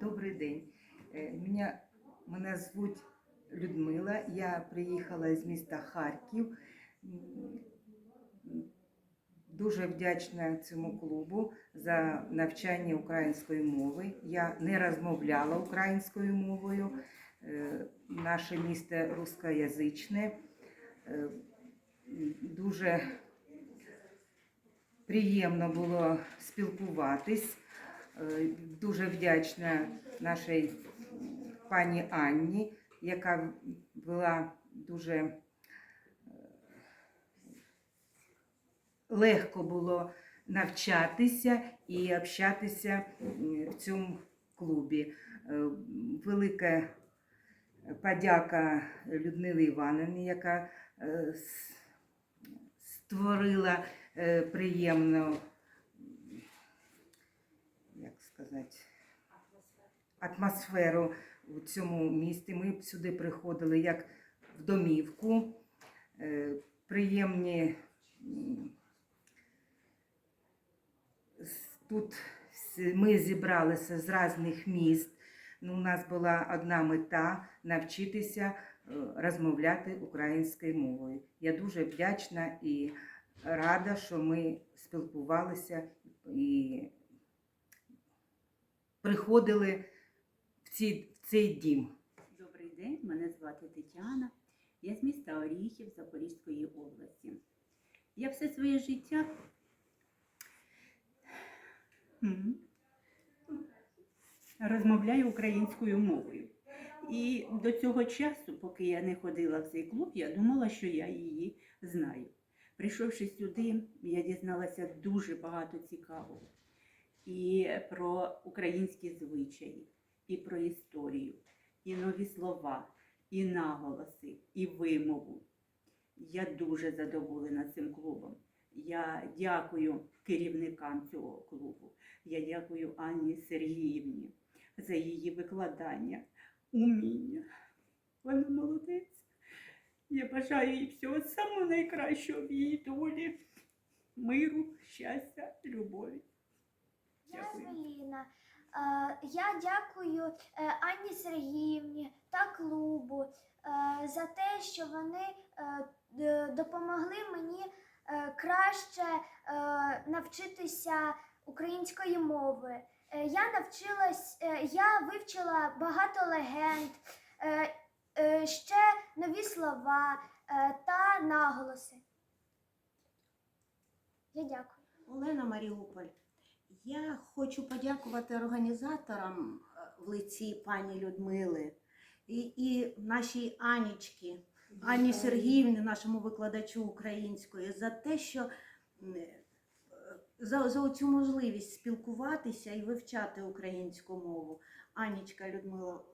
Добрий день. Е, Мене, мене звуть Людмила. Я приїхала з міста Харків. Дуже вдячна цьому клубу за навчання української мови. Я не розмовляла українською мовою. Е, Наше місто рускоязичне. Е, Дуже приємно було спілкуватись. Е, Дуже вдячна нашій пані Анні, яка була дуже е, легко було навчатися і общатися в цьому клубі. Е, Велика подяка Людмилі Івановні, яка створила приємну, сказати, атмосферу у цьому місті. Ми сюди приходили як в домівку. Е, Приємні тут ми зібралися з різних міст. Ну, у нас була одна мета навчитися е, розмовляти українською мовою. Я дуже вдячна і рада, що ми спілкувалися і приходили в, ці, в цей дім. Добрий день, мене звати Тетяна. Я з міста Оріхів Запорізької області. Я все своє життя розмовляю українською мовою. І до цього часу, поки я не ходила в цей клуб, я думала, що я її знаю. Прийшовши сюди, я дізналася дуже багато цікавого і про українські звичаї, і про історію, і нові слова, і наголоси, і вимову. Я дуже задоволена цим клубом. Я дякую керівникам цього клубу. Я дякую Анні Сергіївні за її викладання, уміння. Вона молодець. Я бажаю їй всього самого найкращого в її долі, миру, щастя, любові. Я. Евеліна. Е, Я дякую е, Анні Сергіївні та клубу е, за те, що вони допомогли мені краще навчитися української мови. Я навчилась, я вивчила багато легенд, ще нові слова та наголоси. Я дякую. Олена Маріуполь. Я хочу подякувати організаторам е, в лиці пані Людмили і, і нашій Анічці, Ані Сергіївні, нашому викладачу української, за те, що е, за, за цю можливість спілкуватися і вивчати українську мову. Анічка Людмила,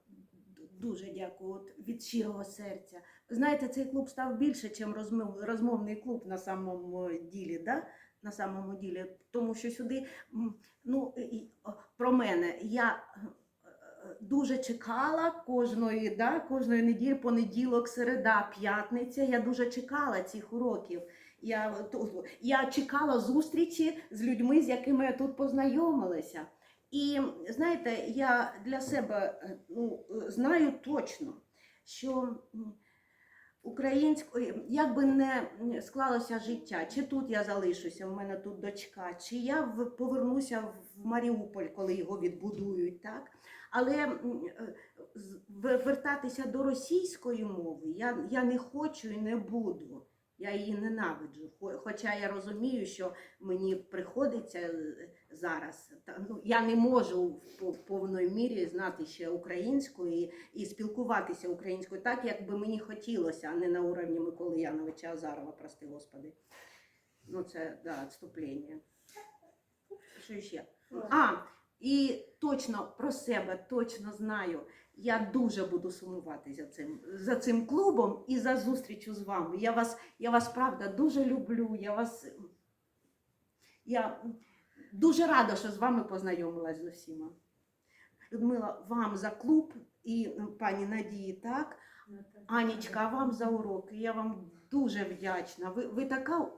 дуже дякую от, від щирого серця. Знаєте, цей клуб став більше, ніж розмов, розмовний клуб на самому ділі. Да? На самому ділі, тому що сюди, ну про мене, я е, е, дуже чекала кожної, да, кожної неділі, понеділок, середа, п'ятниця. Я дуже чекала цих уроків. Я, то- я чекала зустрічі з людьми, з якими я тут познайомилася. І знаєте, я для себе е, ну, знаю точно, що українською, як би не склалося життя, чи тут я залишуся, в мене тут дочка, чи я повернуся в Маріуполь, коли його відбудують, так? Але е, вертатися до російської мови я, я не хочу і не буду. Я її ненавиджу. Хоча я розумію, що мені приходиться е, зараз. Ну, я не можу в повної мірі знати ще українську і, і спілкуватися українською так, як би мені хотілося, а не на уровні Миколи Яновича Азарова, прости господи. Ну, це да, відступлення. Що ще? А, і точно про себе точно знаю. Я дуже буду сумувати за цим, за цим клубом і за зустрічю з вами. Я вас, я вас правда дуже люблю. Я вас. Я дуже рада, що з вами познайомилась з усіма. Людмила, вам за клуб і пані Надії, так? Анічка, а вам за уроки. Я вам дуже вдячна. Ви, ви така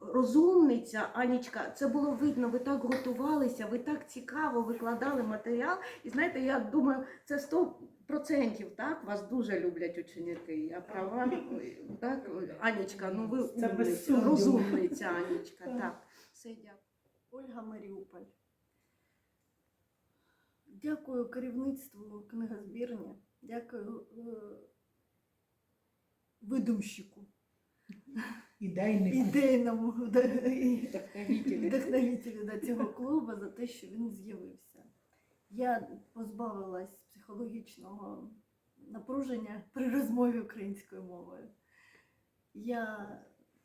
розумниця, Анічка, це було видно, ви так готувалися, ви так цікаво викладали матеріал. І знаєте, я думаю, це 100% так? Вас дуже люблять ученики. Я права, так? Анічка, ну ви Це умниця, розумниця, Анічка. Так. Все, дякую. Ольга Маріуполь. Дякую керівництву книгозбірні, дякую е, видумщику, Ідейнику. ідейному Вдохновителю. вдохновителю да, цього клубу за те, що він з'явився. Я позбавилась психологічного напруження при розмові українською мовою. Я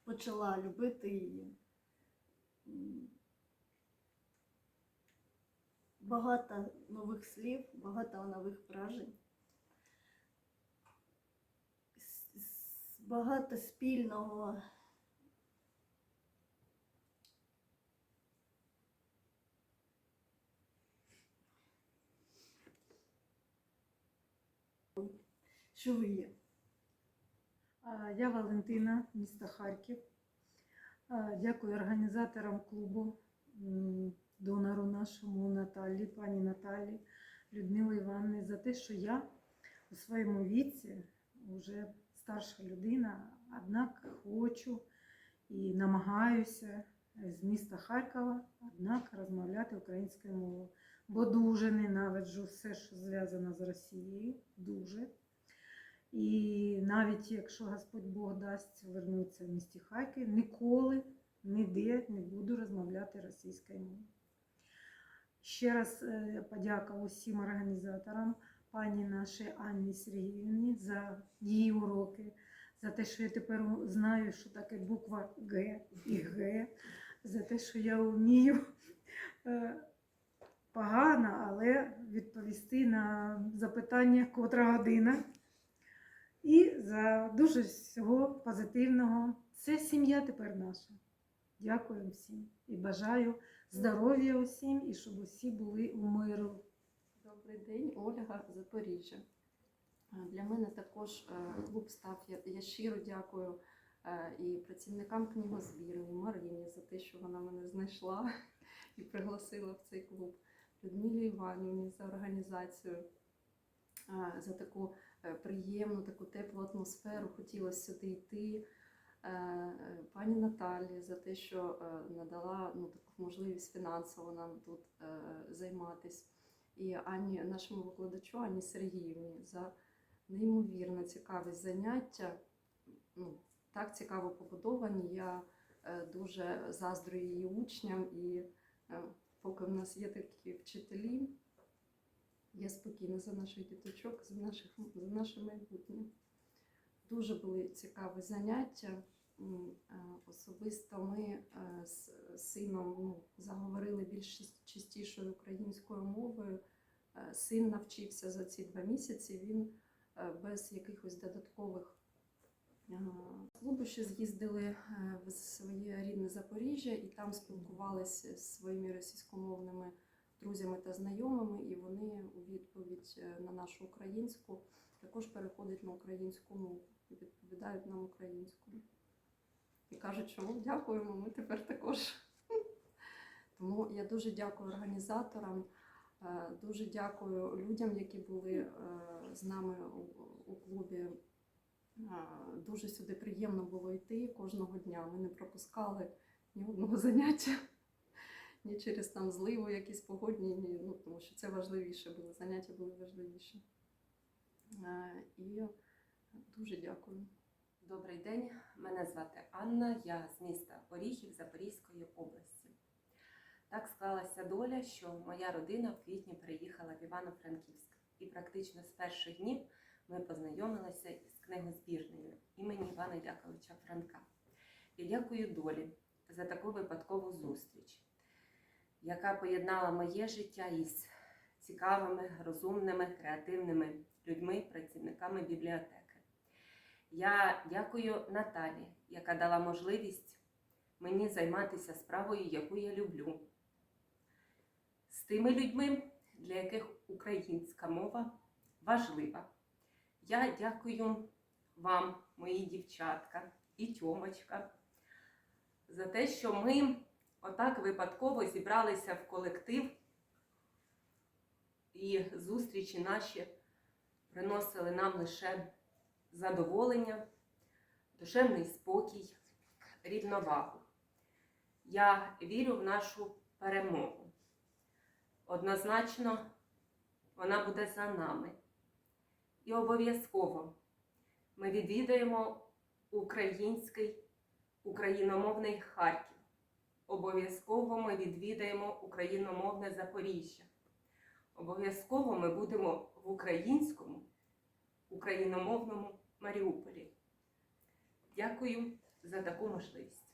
почала любити її. Багато нових слів, багато нових вражень. Багато спільного що ви є. Я Валентина, місто Харків. Дякую організаторам клубу, донору нашому Наталі, пані Наталі, Людмилі Івановні за те, що я у своєму віці вже старша людина, однак хочу і намагаюся з міста Харкова, однак розмовляти українською мовою. Бо дуже ненавиджу все, що зв'язано з Росією. Дуже. І навіть якщо Господь Бог дасть вернутися в місті Харків, ніколи ніде не буду розмовляти російською мовою. Ще раз е, подяка усім організаторам, пані нашій Анні Сергіївні за її уроки, за те, що я тепер знаю, що таке буква Г і Г, за те, що я вмію е, погано, але відповісти на запитання, котра година. І за дуже всього позитивного. Це сім'я тепер наша. Дякую всім і бажаю здоров'я усім і щоб усі були у миру. Добрий день, Ольга Запоріжжя. Е, Для мене також е, клуб став. Я, щиро дякую е, і працівникам книгозбірні, Марині за те, що вона мене знайшла і пригласила в цей клуб. Людмилі Іванівні за організацію, за таку приємну, таку теплу атмосферу. Хотілося сюди йти. Е, е, Пані Наталі за те, що е, надала ну, таку можливість фінансово нам тут е, займатися і Ані, нашому викладачу Ані Сергіївні за неймовірно цікаві заняття. Ну, так цікаво побудовані. Я е, дуже заздрю її учням, і е, поки в нас є такі вчителі, я спокійна за наших діточок, за, наших, за наше майбутнє. Дуже були цікаві заняття. Е, Особисто ми е, з сином ну, заговорили більш частішою українською мовою. Е, Син навчився за ці два місяці. Він без якихось додаткових клубу ще з'їздили в своє рідне Запоріжжя і там спілкувалися з своїми російськомовними друзями та знайомими, і вони у відповідь е, на нашу українську також переходять на українську мову і відповідають нам українською. І кажуть, що «О, дякуємо, ми тепер також. Тому я дуже дякую організаторам, е, дуже дякую людям, які були е, з нами у, клубі. Дуже сюди приємно було йти кожного дня. Ми не пропускали ні одного заняття, ні через там зливу, якісь погодні, ні, ну, тому що це важливіше було. Заняття були важливіші. І дуже дякую. Добрий день, мене звати Анна, я з міста Оріхів Запорізької області. Так склалася доля, що моя родина в квітні переїхала в Івано-Франківськ. І практично з перших днів ми познайомилися із книгозбірнею імені Івана Яковича Франка. І дякую долі за таку випадкову зустріч, моє життя із цікавими, розумними, креативними людьми, працівниками бібліотеки. Я дякую Наталі, яка дала можливість мені займатися справою, яку я люблю. З тими людьми, для яких українська мова важлива. Я дякую вам, мої дівчатка і Тьомочка, за те, що ми отак випадково зібралися в колектив, і зустрічі наші приносили нам лише задоволення, душевний спокій, рівновагу. Я вірю в нашу перемогу. Однозначно, вона буде за нами. І обов'язково ми відвідаємо український, україномовний Харків. Обов'язково ми відвідаємо україномовне Запоріжжя. Обов'язково ми будемо в українському, україномовному Маріуполі. Дякую за таку можливість.